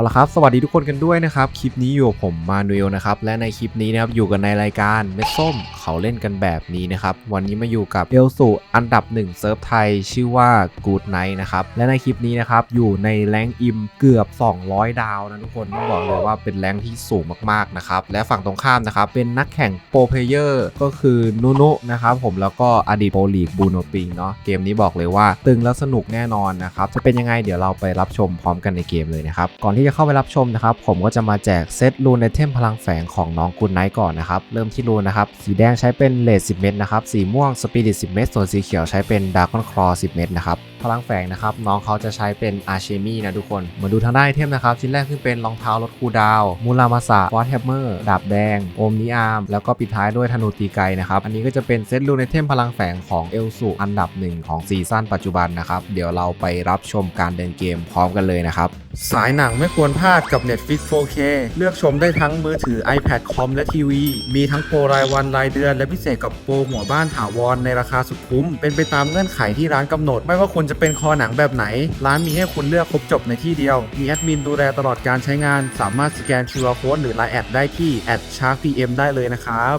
เอาละครับ สวัสดีทุกคนกันด้วยนะครับ คลิปนี้อยู่กับผมมานูเอลนะครับ และในคลิปนี้นะครับ อยู่กันในรายการเม็ดส้มเขาเล่นกันแบบนี้นะครับ วันนี้มาอยู่กับเอลสุอันดับ 1 เซิร์ฟไทย ชื่อว่า Good Night นะครับ และในคลิปนี้นะครับ อยู่ในแรงอิมเกือบ 200 ดาวนะทุกคนต้องบอกเลยว่าเป็นแรงที่สูงมากๆนะครับ และฝั่งตรงข้ามนะครับ เป็นนักแข่งโปรเพเยอร์ก็คือนุนุนะครับผมแล้วก็อดีตโปรลีกบูโนปิงเนาะเกมนี้บอกเลยว่าตึงและสนุกแน่นอนนะครับจะเป็นยังไงเดี๋ยวเราไปรับชมพร้อมกันในเกมเลยนะครับก่อนที่จะเข้าไปรับชมนะครับผมก็จะมาแจกเซตรูนในเทมพลังแฝงของน้องกุนไนท์ก่อนนะครับเริ่มที่รูนนะครับสีแดงใช้เป็นเลด10 เม็ดนะครับสีม่วงสปิริต10 เม็ดส่วนสีเขียวใช้เป็นดาร์คอนคลอ10 เม็ดนะครับพลังแฝงนะครับน้องเขาจะใช้เป็นอาร์เชมี่นะทุกคนมาดูทางด้านไอเทมนะครับชิ้นแรกขึ้นเป็นรองเท้าลดคูดาวมูรามาสะฟอสแฮมเมอร์ดาบแดงโอมนิอาร์มแล้วก็ปิดท้ายด้วยธนูตีไกนะครับอันนี้ก็จะเป็นเซตรูนไอเทมพลังแฝงของเอลสุอันดับหนึ่งของซีซั่นปัจจุบันนะครับเดี๋ยวเราไปรับชมการเดินเกมพร้อมกันเลยนะครับสายหนังไม่ควรพลาดกับ Netflix 4K เลือกชมได้ทั้งมือถือ iPad คอมและทีวีมีทั้งโปรรายวันรายเดือนและพิเศษกับโปรหัวบ้านถาวรในราคาสุดคุ้ม เป็นไปตามเงื่อนไขที่ร้านกำหนด ไม่ว่าคุณจะเป็นคอหนังแบบไหน ร้านมีให้คุณเลือกครบจบในที่เดียว มีแอดมินดูแลตลอดการใช้งาน สามารถสแกน QR Code หรือ Line แอดได้ที่แอดชาร์ PM ได้เลยนะครับ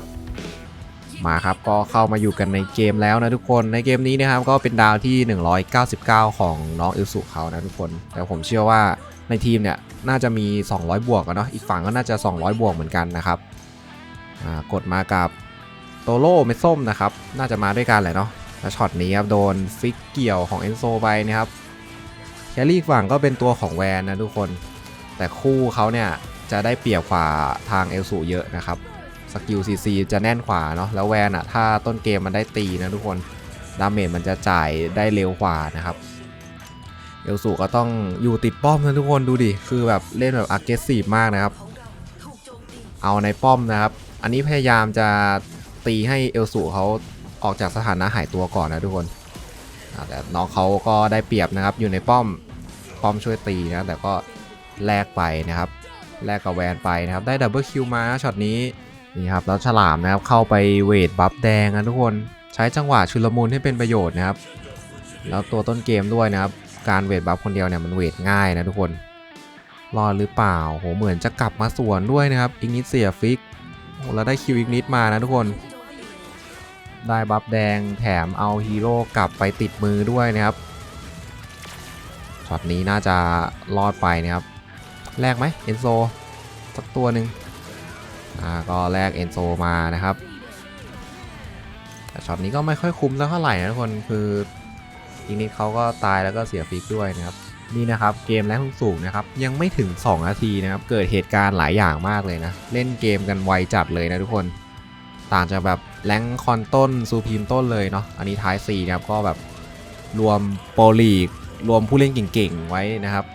มาครับก็เข้ามาอยู่กันในเกมแล้วนะทุกคนในเกมนี้นะครับก็เป็นดาวที่ 199 ของน้องอิลสุเขานะทุกคน แต่ผมเชื่อว่าในทีมเนี่ยน่าจะมี 200 บวกกันเนาะอีกฝั่งก็น่าจะ 200 บวกเหมือนกันนะครับกดมากับ โตโร่เมดส้มนะครับ น่าจะมาด้วยกันแหละเนาะแล้วช็อตนี้ครับโดนฟิกเกี่ยวของเอนโซไปนะครับแคลรี่ฝั่งก็เป็นตัวของแวนนะทุกคน แต่คู่เขาเนี่ยจะได้เปรียบกว่าทางเอลสูเยอะนะครับสกิลซีซีจะแน่นขวาเนาะแล้วแวนอะถ้าต้นเกมมันได้ตีนะทุกคนดาเมจมันจะจ่ายได้เร็วกว่านะครับเอลสูก็ต้องอยู่ติดป้อมนะทุกคนดูดิ คือแบบเล่นแบบ a g g r e s s i v e มากนะครับ เอาในป้อมนะครับ อันนี้พยายามจะ ตีให้เอลสูเขาออกจากสถานะหายตัวก่อนนะทุกคนแต่น้องเขาก็ได้เปรียบนะครับอยู่ในป้อมป้อมช่วยตีนะแต่ก็แลกไปนะครับแลกกับแวนไปนะครับได้ดับเบิลคิวมาช็อตนี้นี่ครับแล้วฉลามนะครับเข้าไปเวทบัฟแดงนะทุกคนใช้จังหวะชุลมุนให้เป็นประโยชน์นะครับ แล้วตัวต้นเกมด้วยนะครับการเวทบัฟคนเดียวเนี่ยมันเวทง่ายนะทุกคนรอดหรือเปล่าโหเหมือนจะกลับมาสวนด้วยนะครับอิงนิดเสียฟิกแล้วได้คิวอิงนิดมานะทุกคน ได้บัฟแดงแถมเอาฮีโร่กลับไปติดมือด้วยนะครับช็อตนี้น่าจะรอดไปนะครับแลกไหมเอนโซสักตัวหนึ่งอ่าก็แลกเอนโซมานะครับแต่ช็อตนี้ก็ไม่ค่อยคุ้มสักเท่าไหร่นะทุกคนคืออีกนิดเขาก็ตายแล้วก็เสียฟิกด้วยนะครับนี่นะครับเกมแรงสูงนะครับยังไม่ถึง 2 นาทีนะครับเกิดเหตุการณ์หลายอย่างมากเลยนะ เล่นเกมกันไวจัดเลยนะทุกคน ต่างจากแบบ แรงคอนต้นซูพีมต้นเลยเนาะอันนี้ท้าย4นะครับก็แบบรวมโปรลีก รวมผู้เล่นเก่งๆ ไว้นะครับ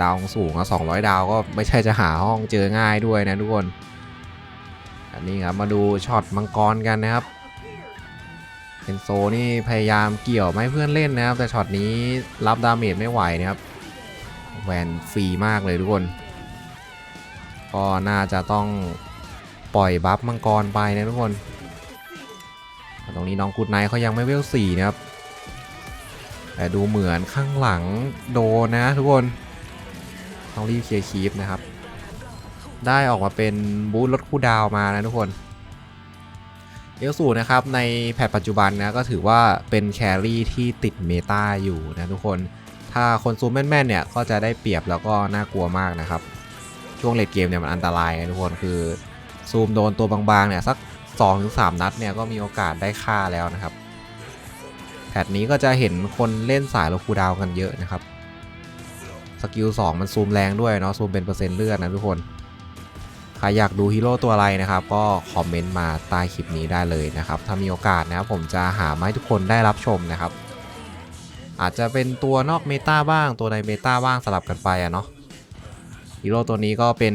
ดาวสูงอะ200 ดาวก็ไม่ใช่จะหาห้องเจอง่ายด้วยนะทุกคน อันนี้ครับมาดูช็อตมังกรกันนะครับเอนโซนี่พยายามเกี่ยวไม่เพื่อนเล่นนะครับ แต่ช็อตนี้รับดาเมจไม่ไหวนะครับแวนฟรีมากเลยทุกคน ก็น่าจะต้องปล่อยบัฟมังกรไปนะทุกคน ตรงนี้น้องกูดไนท์เขายังไม่เวลสี่นะครับ แต่ดูเหมือนข้างหลังโดนนะทุกคนต้องรีบเคลียร์คีฟนะครับ ได้ออกมาเป็นบูทลดคู่ดาวมานะทุกคนเอลสูนะครับในแพทปัจจุบันนะก็ถือว่าเป็นแครี่ที่ติดเมตาอยู่นะทุกคน ถ้าคนซูมแม่นๆเนี่ยก็จะได้เปรียบแล้วก็น่ากลัวมากนะครับ ช่วงเลดเกมเนี่ยมันอันตรายนะทุกคนคือซูมโดนตัวบางๆเนี่ยสัก 2-3นัดเนี่ยก็มีโอกาสได้ค่าแล้วนะครับแพทนี้ก็จะเห็นคนเล่นสายโลคูดาวกันเยอะนะครับสกิล2มันซูมแรงด้วยเนาะซูมเป็นเปอร์เซ็นต์เลือดนะทุกคน ใครอยากดูฮีโร่ตัวอะไรนะครับ ก็คอมเมนต์มาใต้คลิปนี้ได้เลยนะครับ ถ้ามีโอกาสนะครับผมจะหามาให้ทุกคนได้รับชมนะครับ อาจจะเป็นตัวนอกเมตาบ้างตัวในเมตาบ้างสลับกันไปอะเนาะฮีโร่ตัวนี้ก็เป็น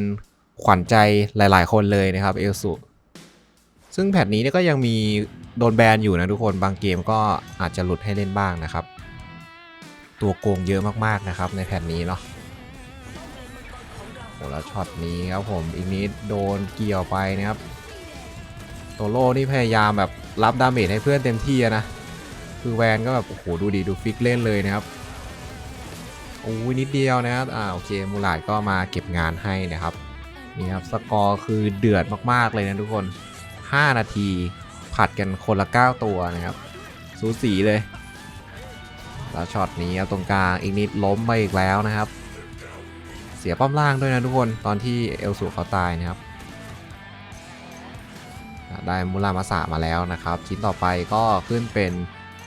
ขวัญใจหลาย ๆ คนเลยนะครับเอลสุ ซึ่งแพทนี้เนี่ยก็ยังมีโดนแบนอยู่นะทุกคนบางเกมก็อาจจะหลุดให้เล่นบ้างนะครับ ตัวโกงเยอะมากๆนะครับในแพทนี้เนาะโหแล้วช็อตนี้ครับผมอีกนิดโดนเกี่ยวไปนะครับโตโร่นี่พยายามแบบรับดาเมจให้เพื่อนเต็มที่นะคือแวนก็แบบโอ้โหดูดีดูฟิกเล่นเลยนะครับโอ้ยนิดเดียวนะครับอ่าโอเคมูลาดก็มาเก็บงานให้นะครับนี่ครับสกอร์คือเดือดมากๆเลยนะทุกคน 5 นาที ผัดกันคนละ 9 ตัวนะครับ สูสีเลย แล้วช็อตนี้ครับตรงกลางอีกนิดล้มไปอีกแล้วนะครับ เสียป้อมล่างด้วยนะทุกคนตอนที่เอลสูเขาตายนะครับ ได้มูรามาสะมาแล้วนะครับ ชิ้นต่อไปก็ขึ้นเป็น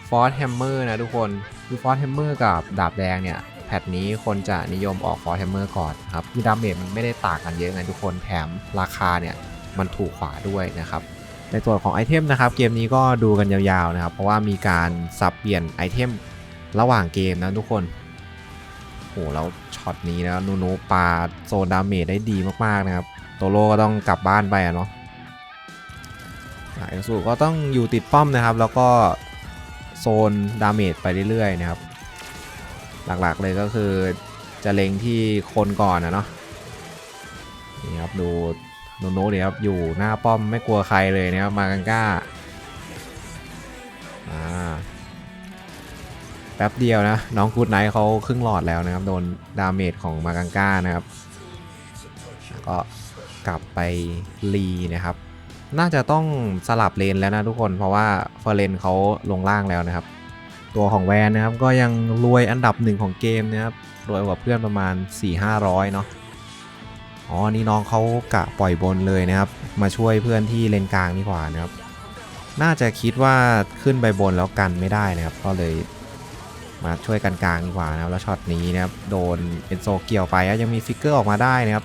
ฟอ r แฮมเมอร์นะทุกคนคือฟอ r แฮมเมอร์กับดาบแดงเนี่ยแพทนี้คนจะนิยมออกฟอ r แฮมเมอร์ก่อนครับ คือดาเมจมันไม่ได้ต่างกันเยอะไงทุกคนแถมราคาเนี่ย มันถูกกว่าด้วยนะครับในส่วนของไอเทมนะครับเกมนี้ก็ดูกันยาวๆนะครับเพราะว่ามีการสับเปลี่ยนไอเทมระหว่างเกมนะทุกคนโหแล้วช็อตนี้นะนูนูปาโซนดาเมจได้ดีมากๆนะครับโตโร่ก็ต้องกลับบ้านไปอะเนาะอะเอลสูก็ต้องอยู่ติดป้อมนะครับ แล้วก็โซนดาเมจไปเรื่อยๆนะครับ หลักๆเลยก็คือจะเล็งที่คนก่อนนะเนาะนี่ครับดู โนโนเนี่ยครับ อยู่หน้าป้อมไม่กลัวใครเลยนะครับมากังก้าอ่าแป๊บเดียวนะ น้องกูดไนท์เขาครึ่งหลอดแล้วนะครับ โดนดาเมจของมากังก้านะครับ ก็กลับไปรีนะครับ น่าจะต้องสลับเลนแล้วนะทุกคนเพราะว่าเฟรเรนเขาลงล่างแล้วนะครับ ตัวของแวนนะครับก็ยังรวยอันดับหนึ่งของเกมนะครับรวยกว่าเพื่อนประมาณ 4-500 เนาะ อ๋อนี่น้องเขากะปล่อยบนเลยนะครับ มาช่วยเพื่อนที่เลนกลางนี่กว่านะครับ น่าจะคิดว่าขึ้นไปบนแล้วกันไม่ได้นะครับ ก็เลยมาช่วยกันกลางดีกว่านะครับ แล้วช็อตนี้นะครับโดนเอนโซเกี่ยวไปยังมีฟิกเกอร์ออกมาได้นะครับ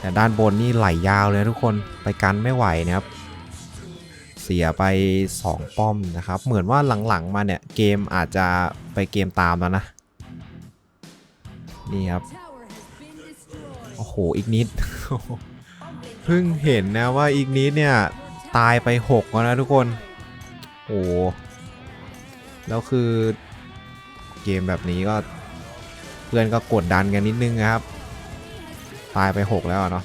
แต่ด้านบนนี่ไหลยาวเลยทุกคนไปกันไม่ไหวนะครับ เสียไป 2 ป้อมนะครับ เหมือนว่าหลังๆมาเนี่ยเกมอาจจะไปเกมตามแล้วนะ นี่ครับ โอ้โห อีกนิด เพิ่งเห็นนะว่าอีกนิดเนี่ย ตายไป6แล้วนะทุกคน โอ้โหแล้วคือเกมแบบนี้ก็เพื่อนก็กดดันกันนิดนึงนะครับ ตายไป 6 แล้วเนาะ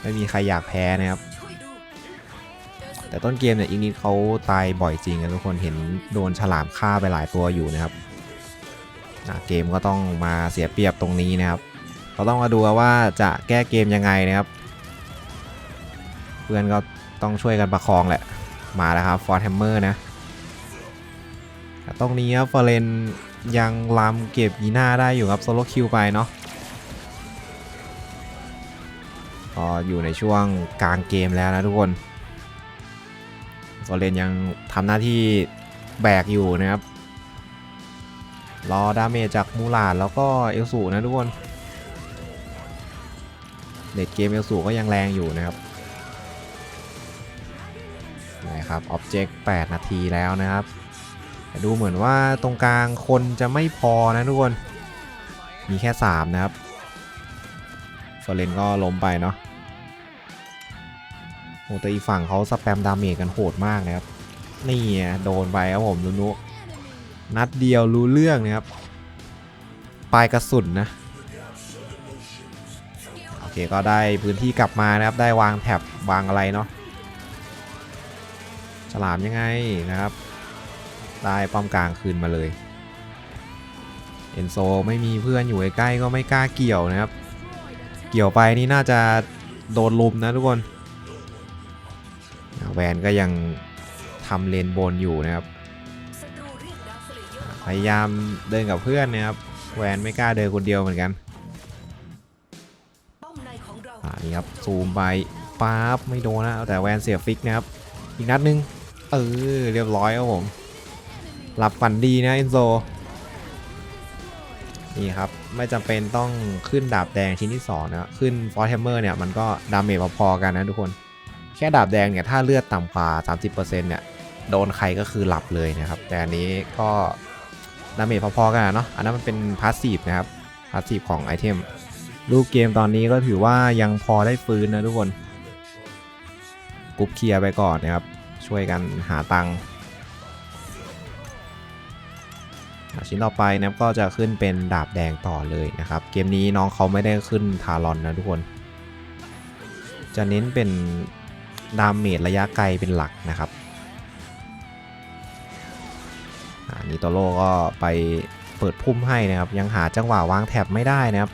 ไม่มีใครอยากแพ้นะครับ แต่ต้นเกมเนี่ยอีกนิดเขาตายบ่อยจริงนะทุกคน เห็นโดนฉลามฆ่าไปหลายตัวอยู่นะครับ เกมก็ต้องมาเสียเปรียบตรงนี้นะครับ เราต้องมาดูว่าจะแก้เกมยังไงนะครับ เพื่อนก็ต้องช่วยกันประคองแหละ มาแล้วครับฟอร์แฮมเมอร์นะตรงนี้ครับฟอร์เรนยังลำเก็บยีน่าได้อยู่ครับโซโลคิวไปเนาะก็อยู่ในช่วงกลางเกมแล้วนะทุกคนฟอร์เรนยังทำหน้าที่แบกอยู่นะครับ รอดาเมจจากมูลาดแล้วก็เอลสูนะทุกคน เด็ดเกมเอลสูก็ยังแรงอยู่นะครับนะครับอ็อบเจกต์8นาทีแล้วนะครับดูเหมือนว่าตรงกลางคนจะไม่พอนะทุกคน มีแค่ 3 นะครับฟอร์เรนก็ล้มไปเนาะโอ้แต่อีฝั่งเขาสแปมดาเมจกันโหดมากนะครับ นี่โดนไปครับผมนุนุนัดเดียวรู้เรื่องนะครับ ปลายกระสุนนะ ก็ได้พื้นที่กลับมานะครับ ได้วางแถบวางอะไรเนาะฉลามยังไงนะครับ ได้ป้อมกลางคืนมาเลยเอนโซไม่มีเพื่อนอยู่ใกล้ก็ไม่กล้าเกี่ยวนะครับ เกี่ยวไปนี่น่าจะโดนลุมนะทุกคน แวนก็ยังทำเลนบนอยู่นะครับ พยายามเดินกับเพื่อนนะครับ แวนไม่กล้าเดินคนเดียวเหมือนกัน นี่ครับซูมไปปั๊บไม่โดนนะแต่แวนเสียฟิกนะครับ อีกนัดนึง เออเรียบร้อยครับผมหลับฝันดีนะเอนโซนี่ครับ ไม่จำเป็นต้องขึ้นดาบแดงชิ้นที่2นะขึ้นฟอร์ h แฮมเมอร์เนี่ยมันก็ดาเมจพอๆกันนะทุกคน แค่ดาบแดงเนี่ย ถ้าเลือดต่ำกว่า 30%เนี่ย โดนใครก็คือหลับเลยนะครับ แต่อันนี้ก็ดาเมจพอๆกันอะเนาะอันนั้นมันเป็นพาสซีฟนะครับพาสซีฟของไอเทม รูปเกมตอนนี้ก็ถือว่ายังพอได้ฟื้นนะทุกคนกรุ๊ปเคลียร์ไปก่อนนะครับ ช่วยกันหาตังค์ชิ้นต่อไปนะก็จะขึ้นเป็นดาบแดงต่อเลยนะครับ เกมนี้น้องเขาไม่ได้ขึ้นทารอนนะทุกคน จะเน้นเป็นดาเมจระยะไกลเป็นหลักนะครับอ่านิโตโร่ก็ไปเปิดพุ่มให้นะครับ ยังหาจังหวะวางแถบไม่ได้นะครับ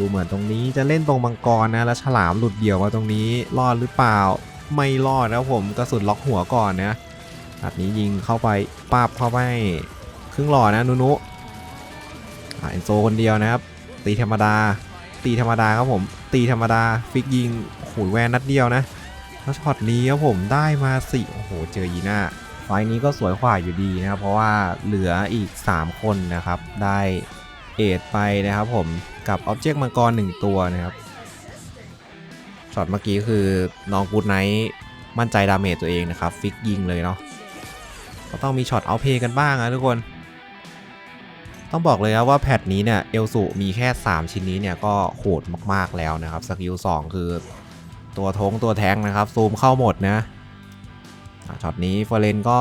ดูเหมือนตรงนี้จะเล่นตรงมังกรนะ แล้วฉลามหลุดเดี่ยวมาตรงนี้รอดหรือเปล่า ไม่รอดนะผมกระสุนล็อกหัวก่อนนะนัดนี้ยิงเข้าไปปาบเข้าไปครึ่งหลอดนะนุนุอ่าเอนโซคนเดียวนะครับ ตีธรรมดา ตีธรรมดาครับผม ตีธรรมดาฟิกยิงโอ้โหูแวนนัดเดียวนะแล้วช็อตนี้ครับผมได้มาสี่โอ้โหเจอยีน่าไฟนี้ก็สวยกว่าอยู่ดีนะครับเพราะว่าเหลืออีก 3 คนนะครับได้ เอทไปนะครับผมกับอ็อบเจกต์มังกร1ตัวนะครับช็อตเมื่อกี้คือน้องกูดไนท์มั่นใจดาเมจตัวเองนะครับฟิกยิงเลยเนาะก็ต้องมีช็อตเอาเพย์กันบ้างนะทุกคน ต้องบอกเลยนะว่าแพทนี้เนี่ยเอลสุมีแค่ 3 ชิ้นนี้เนี่ยก็โหดมากๆแล้วนะครับสกิล2คือตัวทงตัวแทงนะครับ ซูมเข้าหมดนะอะช็อตนี้เฟเรนก็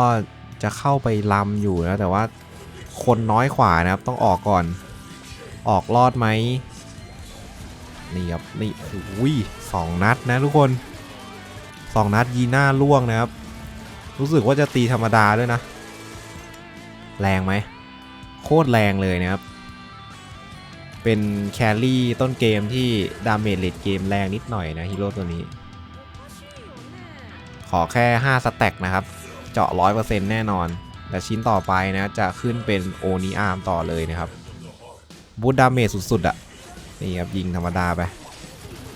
จะเข้าไปลำอยู่นะแต่ว่าคนน้อยขวานะครับต้องออกก่อน ออกรอดไหมนี่ครับนี่โอ้ยสองนัดนะทุกคน2นัดยีหน้าล่วงนะครับ รู้สึกว่าจะตีธรรมดาด้วยนะ แรงไหม โคตรแรงเลยนะครับ เป็นแครี่ต้นเกมที่ดาเมจเลดเกมแรงนิดหน่อยนะฮีโร่ตัวนี้ ขอแค่ 5 สแต็กนะครับ เจาะ 100%แน่นอนแต่ชิ้นต่อไปนะ จะขึ้นเป็นโอนิอาร์มต่อเลยนะครับ บูทดาเมจสุดๆอะ่ะนี่ครับยิงธรรมดาไป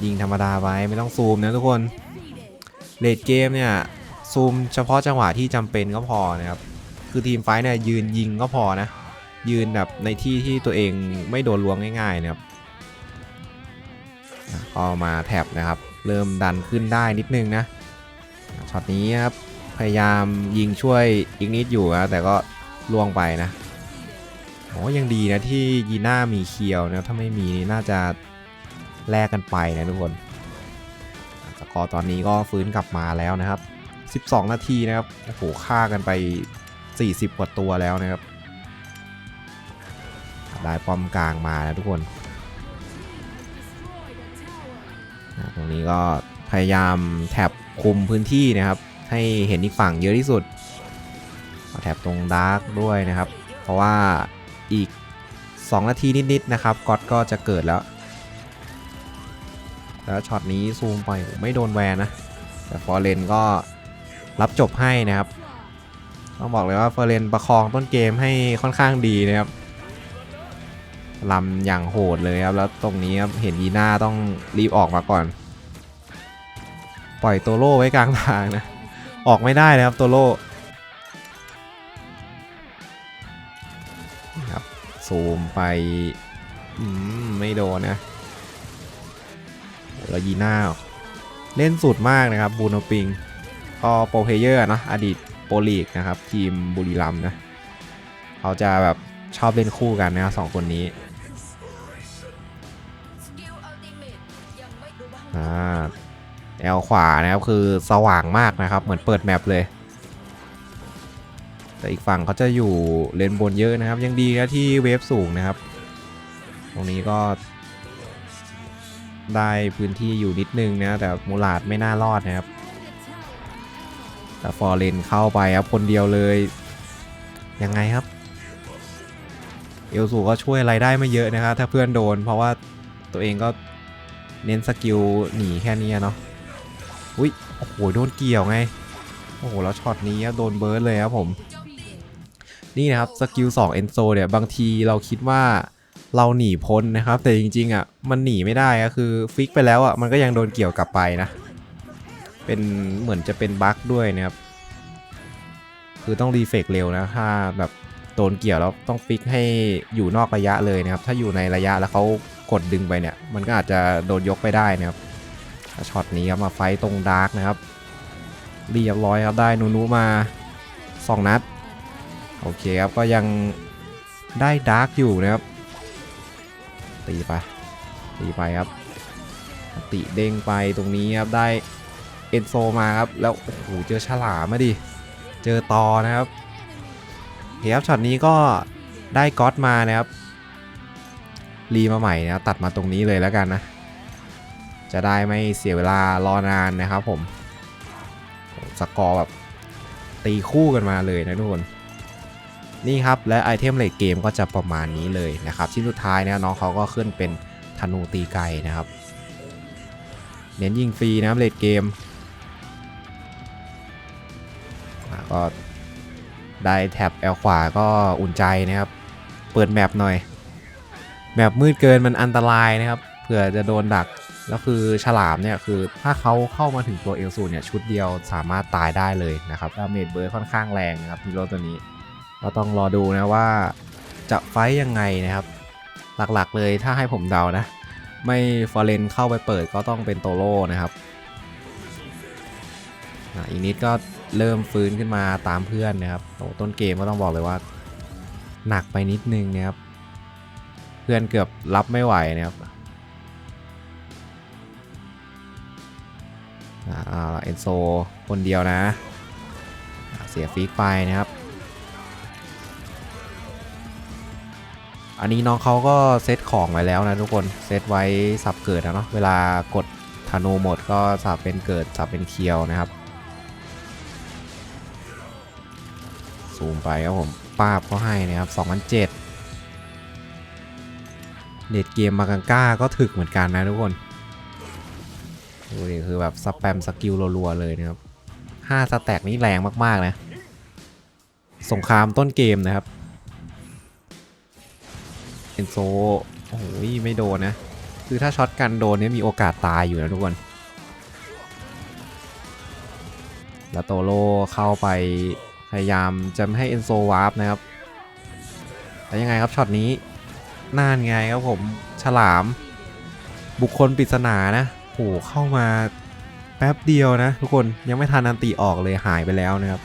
ยิงธรรมดาไปไม่ต้องซูมนะทุกคนเลดเกมเนี่ยซูมเฉพาะจังหวะที่จำเป็นก็พอนะครับคือทีมไฟท์เนี่ยยืนยิงก็พอนะ ยืนแบบในที่ที่ตัวเองไม่โดนล้วงง่ายๆนะครับก็มาแท็บนะครับ เริ่มดันขึ้นได้นิดนึงนะช็อตนี้ครับพยายามยิงช่วยอีกนิดอยู่นะแต่ก็ล่วงไปนะ โอ้ยังดีนะที่ยีน่ามีเคียวนะถ้าไม่มีน่าจะแลกกันไปนะทุกคนสกอร์ตอนนี้ก็ฟื้นกลับมาแล้วนะครับ 12 นาทีนะครับโอ้โหฆ่ากันไป 40 กว่าตัวแล้วนะครับ ได้ป้อมกลางมานะทุกคน ตรงนี้ก็พยายามแท็บคุมพื้นที่นะครับ ให้เห็นอีกฝั่งเยอะที่สุดแท็บตรงดาร์กด้วยนะครับ เพราะว่า อีก 2 นาทีนิดๆนะครับก็อตก็จะเกิดแล้ว แล้วช็อตนี้ซูมไปไม่โดนแวนนะ แต่ฟอร์เรนก็รับจบให้นะครับ ต้องบอกเลยว่าเฟอร์เรนประคองต้นเกมให้ค่อนข้างดีนะครับลำอย่างโหดเลยครับ แล้วตรงนี้ครับเห็นยีน่าต้องรีบออกมาก่อน ปล่อยตัวโล่ไว้กลางทางนะ ออกไม่ได้นะครับตัวโล่ ซูมไปมไม่โดนนะแล้วยีน่าเล่นสุดมากนะครับบูโนปิงก็โปรเพเยอร์นะอดีตโปรลีกนะครับ ทีมบุรีรัมนะเขาจะแบบชอบเล่นคู่กันนะสองคนนี้อ่าแอลขวานะครับคือสว่างมากนะครับ เหมือนเปิดแมปเลย แต่อีกฝั่งเขาจะอยู่เลนบนเยอะนะครับ ยังดีนะที่เวฟสูงนะครับ ตรงนี้ก็ ได้พื้นที่อยู่นิดนึงนะแต่มูลาดไม่น่ารอดนะครับ แต่ฟอร์เรนเข้าไปครับคนเดียวเลย ยังไงครับ เอลสูก็ช่วยอะไรได้ไม่เยอะนะครับ ถ้าเพื่อนโดน เพราะว่าตัวเองก็เน้นสกิลหนีแค่นี้เนาะอุ้ยโอ้โหโดนเกี่ยวไงโอ้โหแล้วช็อตนี้โดนเบิร์ดเลยครับผม นี่นะครับสกิล2 e n นโซเนี่ยบางทีเราคิดว่าเราหนีพ้นนะครับ แต่จริงๆอะมันหนีไม่ได้ก็คือฟิกไปแล้วอะมันก็ยังโดนเกี่ยวกลับไปนะ เป็นเหมือนจะเป็นบั๊กด้วยนะครับ คือต้องรีเฟกเร็วนะถ้าแบบโดนเกี่ยวแล้วต้องฟิกให้อยู่นอกระยะเลยนะครับ ถ้าอยู่ในระยะแล้วเขากดดึงไปเนี่ย มันก็อาจจะโดนยกไปได้นะครับช็อตนี้ครับมาไฟต์ตรงดาร์กนะครับเรียบร้อยครับได้นูนูมา 2 นัด โอเคครับก็ยังได้ดาร์กอยู่นะครับ ตีไป ตีไปครับ ติเด้งไปตรงนี้ครับได้เอนโซมาครับ แล้วโอ้โหเจอฉลามมาดิ เจอตอนะครับเคครับช็อตนี้ก็ได้ก๊อตมานะครับ รีมาใหม่นะตัดมาตรงนี้เลยแล้วกันนะ จะได้ไม่เสียเวลารอนานนะครับผม สกอร์แบบตีคู่กันมาเลยนะทุกคน นี่ครับและไอเทมเลดเกมก็จะประมาณนี้เลยนะครับชิ้นสุดท้ายนะน้องเขาก็ขึ้นเป็นธนูตีไกนะครับ เน้นยิงฟรีนะครับเลดเกมก็ได้แท็บแอลขวาก็อุ่นใจนะครับ เปิดแมปหน่อย แมปมืดเกินมันอันตรายนะครับเผื่อจะโดนดักแล้วคือฉลามเนี่ยคือถ้าเขาเข้ามาถึงตัวเอลซูเนี่ยชุดเดียวสามารถตายได้เลยนะครับดาเมจเบิร์ค่อนข้างแรงนะครับฮีโร่ตัวนี้ ก็ต้องรอดูนะว่าจะไฟยังไงนะครับ หลักๆเลยถ้าให้ผมเดานะ ไม่ฟอร์เรนเข้าไปเปิดก็ต้องเป็นโตโร่นะครับอีกนิดก็เริ่มฟื้นขึ้นมาตามเพื่อนนะครับต้นเกมก็ต้องบอกเลยว่า หนักไปนิดนึงนะครับ เพื่อนเกือบรับไม่ไหวนะครับอ่าเอนโซคนเดียวนะ เสียฟิกไปนะครับ อันนี้น้องเขาก็เซตของไว้แล้วนะทุกคน เซตไว้สับเกิดนะเนาะ เวลากดธนูหมดก็สับเป็นเกิดสับเป็นเคียวนะครับ ซูมไปครับผมป้าบเขาให้นะครับ2007เน็ตเกมมากังก้าก็ถึกเหมือนกันนะทุกคน ดูดิคือแบบสแปมสกิลรัวๆเลยนะครับ5สแต็กนี่แรงมากๆนะ สงครามต้นเกมนะครับ เอนโซโอ้โหไม่โดนนะ คือถ้าช็อตกันโดนเนี่ยมีโอกาสตายอยู่นะทุกคน แล้วโตโร่เข้าไปพยายามจะไม่ให้เอนโซวาร์ปนะครับแต่ยังไงครับช็อตนี้น่านไงครับผมฉลาม บุคคลปริศนานะโอ้โหเข้ามาแป๊บเดียวนะ ทุกคนยังไม่ทันอันตีออกเลยหายไปแล้วนะครับ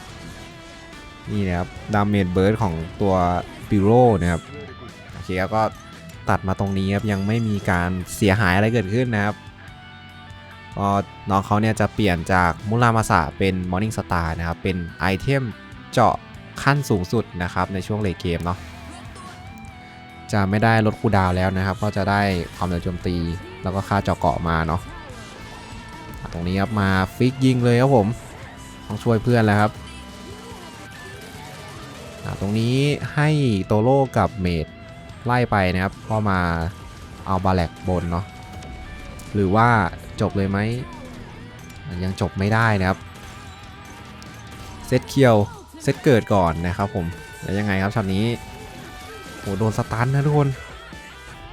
นี่นะครับดาเมจเบิร์ดของตัวปิโรนะครับ เคครับก็ตัดมาตรงนี้ครับยังไม่มีการเสียหายอะไรเกิดขึ้นนะครับก็น้องเขาเนี่ยจะเปลี่ยนจากมุรามาสะเป็นมอร์นิ่งสตาร์นะครับ เป็นไอเทมเจาะขั้นสูงสุดนะครับในช่วงเลเกมเนาะจะไม่ได้ลดคูดาวแล้วนะครับ ก็จะได้ความเร็วโจมตี แล้วก็ค่าเจาะเกาะมาเนาะตรงนี้ครับมาฟิกยิงเลยครับผม ต้องช่วยเพื่อนแล้วครับ ตรงนี้ให้โตโร่กับเมด ไล่ไปนะครับก็มาเอาบาแลกบนเนาะหรือว่าจบเลยไหมยังจบไม่ได้นะครับเซตเคียวเซตเกิดก่อนนะครับผมแล้วยังไงครับช็อตนี้โหโดนสตันนะทุกคน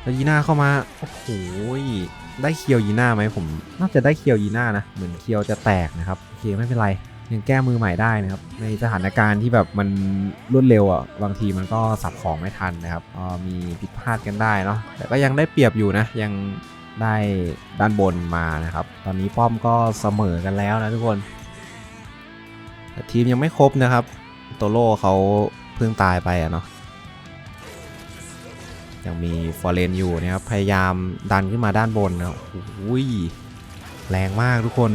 แล้วยีน่าเข้ามาโอ้โหได้เคียวยีน่าไหมผมน่าจะได้เคียวยีน่านะเหมือนเคียวจะแตกนะครับโอเคไม่เป็นไร ยังแก้มือใหม่ได้นะครับ ในสถานการณ์ที่แบบมันรวดเร็วอะบางทีมันก็สับของไม่ทันนะครับมีผิดพลาดกันได้เนาะแต่ก็ยังได้เปรียบอยู่นะยังได้ด้านบนมานะครับ ตอนนี้ป้อมก็เสมอกันแล้วนะทุกคนแต่ทีมยังไม่ครบนะครับ โตโร่เขาเพิ่งตายไปอะเนาะยังมีฟอร์เรนอยู่นะครับ พยายามดันขึ้นมาด้านบนนะโอ้ยแรงมากทุกคน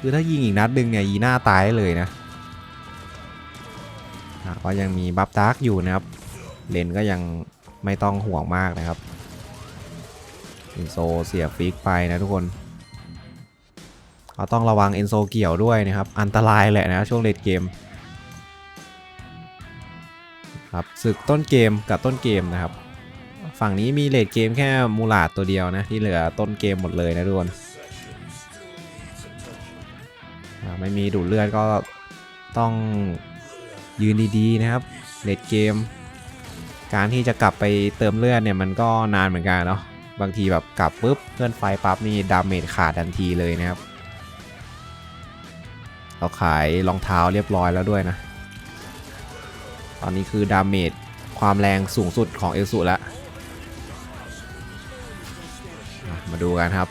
คือถ้ายิงอีกนัดหนึ่งเนี่ยยีหน่าตายเลยนะก็ยังมีบัฟดาร์กอยู่นะครับ เลนก็ยังไม่ต้องห่วงมากนะครับเอนโซเสียฟิกไปนะทุกคนก็ต้องระวังเอนโซเกี่ยวด้วยนะครับ อันตรายแหละนะช่วงเลดเกมครับศึกต้นเกมกับต้นเกมนะครับ ฝั่งนี้มีเลดเกมแค่มูลาดตัวเดียวนะ ที่เหลือต้นเกมหมดเลยนะทุกคน ไม่มีดูดเลือดก็ต้องยืนดีๆนะครับเลดเกม การที่จะกลับไปเติมเลือดเนี่ยมันก็นานเหมือนกันเนาะบางทีแบบกลับปุ๊บเพื่อนไฟปั๊บนี่ดาเมจขาดทันทีเลยนะครับ เราขายรองเท้าเรียบร้อยแล้วด้วยนะ ตอนนี้คือดาเมจความแรงสูงสุดของเอลสุแล้ว มาดูกันครับ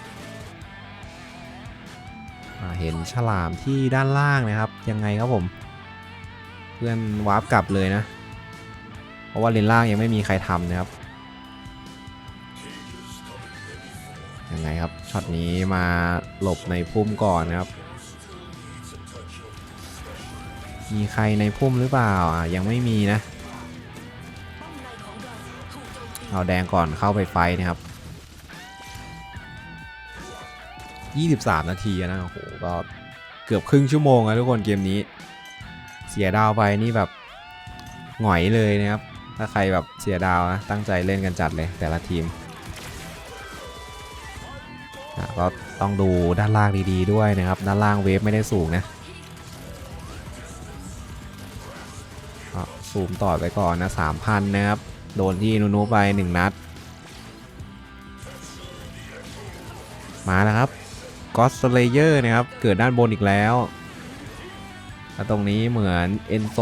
เห็นฉลามที่ด้านล่างนะครับ ยังไงครับผม เพื่อนวาร์ปกลับเลยนะ เพราะว่าเลนล่างยังไม่มีใครทำนะครับ ยังไงครับช็อตนี้มาหลบในพุ่มก่อนนะครับ มีใครในพุ่มหรือเปล่าอะยังไม่มีนะ เอาแดงก่อนเข้าไปไฟนะครับ 23 นาทีนะโอ้โหก็เกือบครึ่งชั่วโมงแล้วทุกคนเกมนี้ เสียดาวไปนี่แบบหงอยเลยนะครับ ถ้าใครแบบเสียดาวนะตั้งใจเล่นกันจัดเลยแต่ละทีมก็ต้องดูด้านล่างดีๆด้วยนะครับ ด้านล่างเวฟไม่ได้สูงนะก็ซูมต่อไปก่อนนะ3,000นะครับ โดนที่นูนูไป 1 นัด มาแล้วครับ ก็สเลเยอร์นะครับ เกิดด้านบนอีกแล้วแล้วตรงนี้เหมือนเอนโซ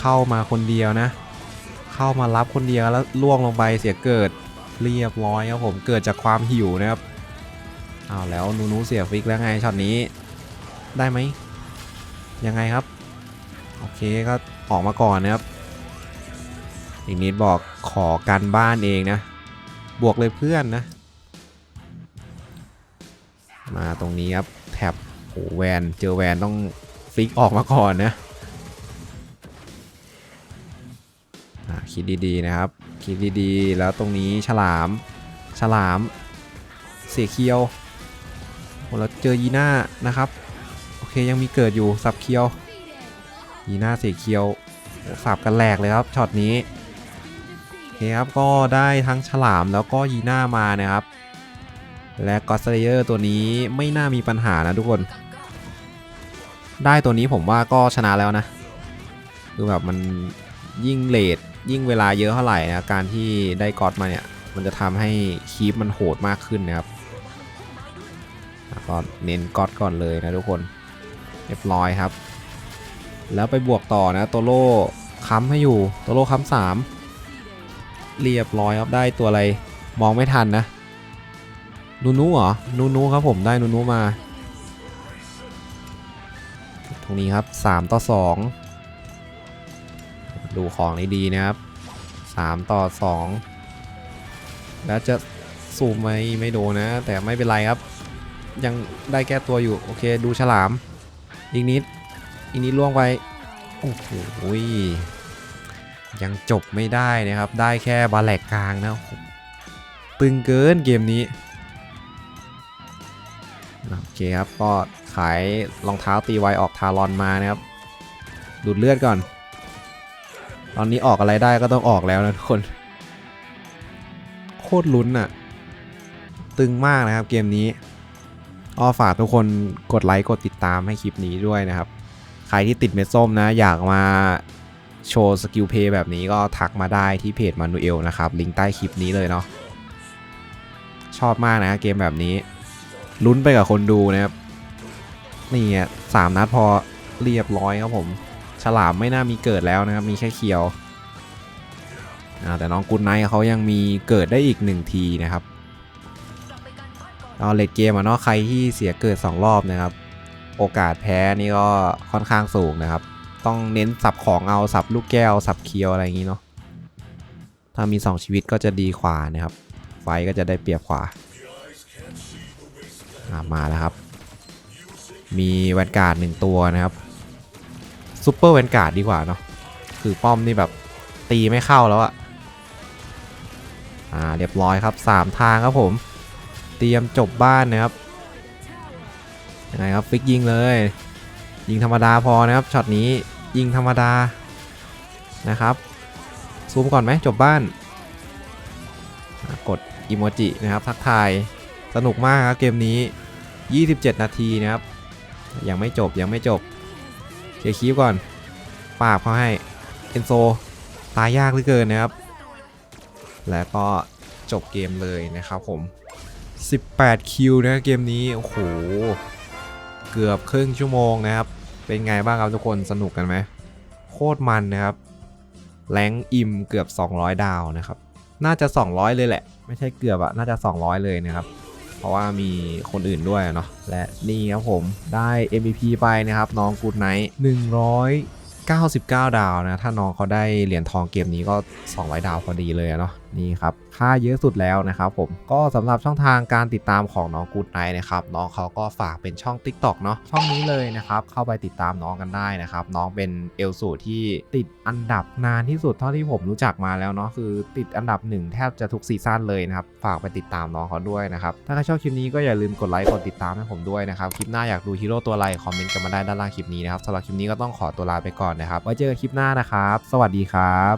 เข้ามาคนเดียวนะ เข้ามารับคนเดียวแล้วล่วงลงไปเสียเกิดเรียบร้อยครับผมเกิดจากความหิวนะครับเอาแล้วนูนูเสียฟิกแล้วไงช็อตนี้ได้ไหมยังไงครับ โอเคก็ออกมาก่อนนะครับ อีกนิดบอกขอกันบ้านเองนะ บวกเลยเพื่อนนะ มาตรงนี้ครับแท็บโอ้แวนเจอแวนต้องฟิกออกมาก่อนนะคิดดีๆนะครับ คิดดีๆ แล้วตรงนี้ฉลาม ฉลาม เสียเคียวแล้วเจอยีน่านะครับ โอเคยังมีเกิดอยู่สับเคียวยีน่าเสียเคียวสับกันแหลกเลยครับช็อตนี้โอเคครับก็ได้ทั้งฉลามแล้วก็ยีน่ามานะครับ และก็สเลเยอร์ตัวนี้ไม่น่ามีปัญหานะทุกคน ได้ตัวนี้ผมว่าก็ชนะแล้วนะ คือแบบมันยิ่งเลทยิ่งเวลาเยอะเท่าไหร่นะการที่ได้กอดมาเนี่ย มันจะทำให้คีปมันโหดมากขึ้นนะครับอะก็เน้นกอดก่อนเลยนะทุกคนเรียบร้อยครับ แล้วไปบวกต่อนะโตโร่ค้ำให้อยู่โตโร่ค้ำสามเรียบร้อยครับได้ตัวอะไรมองไม่ทันนะ นูนูเหรอ นูนูครับผมได้นูนูมา ตรงนี้ครับ 3 ต่อ 2 ดูของนี้ดีนะครับ 3 ต่อ 2 แล้วจะสูมไหมไม่โดนนะ แต่ไม่เป็นไรครับ ยังได้แก้ตัวอยู่ โอเคดูฉลาม อีกนิด อีกนิดล่วงไป โอ้โหยังจบไม่ได้นะครับ ได้แค่บาแหลกกลางนะตึงเกินเกมนี้ เคครับ ก็ขายรองเท้าตีไวออกทารอนมานะครับ ดูดเลือดก่อน ตอนนี้ออกอะไรได้ก็ต้องออกแล้วนะทุกคน โคตรลุ้นอะตึงมากนะครับเกมนี้อ้อฝากทุกคนกดไลค์กดติดตามให้คลิปนี้ด้วยนะครับ ใครที่ติดเม็ดส้มนะ อยากมาโชว์สกิลเพย์แบบนี้ก็ทักมาได้ที่เพจมานูเอลนะครับ ลิงก์ใต้คลิปนี้เลยเนาะชอบมากนะเกมแบบนี้ ลุ้นไปกับคนดูนะครับนี่สามนัดพอเรียบร้อยครับผม ฉลามไม่น่ามีเกิดแล้วนะครับ มีแค่เคียวแต่น้องกุนไนเขายังมีเกิดได้อีกหนึ่งทีนะครับเอาเลดเกมอะเนาะใครที่เสียเกิด 2 รอบนะครับ โอกาสแพ้นี่ก็ค่อนข้างสูงนะครับ ต้องเน้นสับของเอาสับลูกแก้ว สับเคียวอะไรอย่างนี้เนาะถ้ามี 2 ชีวิตก็จะดีขวานะครับ ไฟก็จะได้เปรียบขวา มาแล้วครับ มีแวนการ์ดหนึ่งตัวนะครับซูเปอร์แวนการ์ดดีกว่าเนาะคือป้อมนี่แบบตีไม่เข้าแล้วอะอ่าเรียบร้อยครับ 3 ทางครับผม เตรียมจบบ้านนะครับยังไงครับฟิกยิงเลย ยิงธรรมดาพอนะครับช็อตนี้ยิงธรรมดานะครับซูมก่อนไหมจบบ้าน กดอีโมจินะครับ ทักทาย สนุกมากครับเกมนี้ 27 นาทีนะครับ ยังไม่จบยังไม่จบเคลียร์คีฟก่อนปราบเขาให้เอนโซตายยากเหลือเกินนะครับ แล้วก็จบเกมเลยนะครับผม 18 คิวนะเกมนี้ โอ้โห เกือบครึ่งชั่วโมงนะครับ เป็นไงบ้างครับทุกคนสนุกกันไหม โคตรมันนะครับ แรงอิมเกือบ 200 ดาวนะครับ น่าจะ 200 เลยแหละ ไม่ใช่เกือบอะน่าจะ 200 เลยนะครับ เพราะว่ามีคนอื่นด้วยเนาะและนี่ครับผมได้ MVP ไปนะครับ น้องกูดไนท์199 ดาวนะ ถ้าน้องเขาได้เหรียญทองเกมนี้ก็ 200 ดาวพอดีเลยเนาะนี่ครับค่าเยอะสุดแล้วนะครับผมก็สำหรับช่องทางการติดตามของน้องกูดไนนะครับน้องเขาก็ฝากเป็นช่อง TikTok เนาะช่องนี้เลยนะครับเข้าไปติดตามน้องกันได้นะครับน้องเป็นเอลสูที่ติดอันดับนานที่สุดเท่าที่ผมรู้จักมาแล้วเนาะคือติดอันดับหนึ่งแทบจะทุกซีซั่นเลยนะครับฝากไปติดตามน้องเขาด้วยนะครับถ้าใครชอบคลิปนี้ก็อย่าลืมกดไลค์กดติดตามให้ผมด้วยนะครับคลิปหน้าอยากดูฮีโร่ตัวอะไรคอมเมนต์กันมาได้ด้านล่างคลิปนี้นะครับสำหรับคลิปนี้ก็ต้องขอตัวลาไปก่อนนะครับไว้เจอกันคลิปหน้านะครับ สวัสดีครับ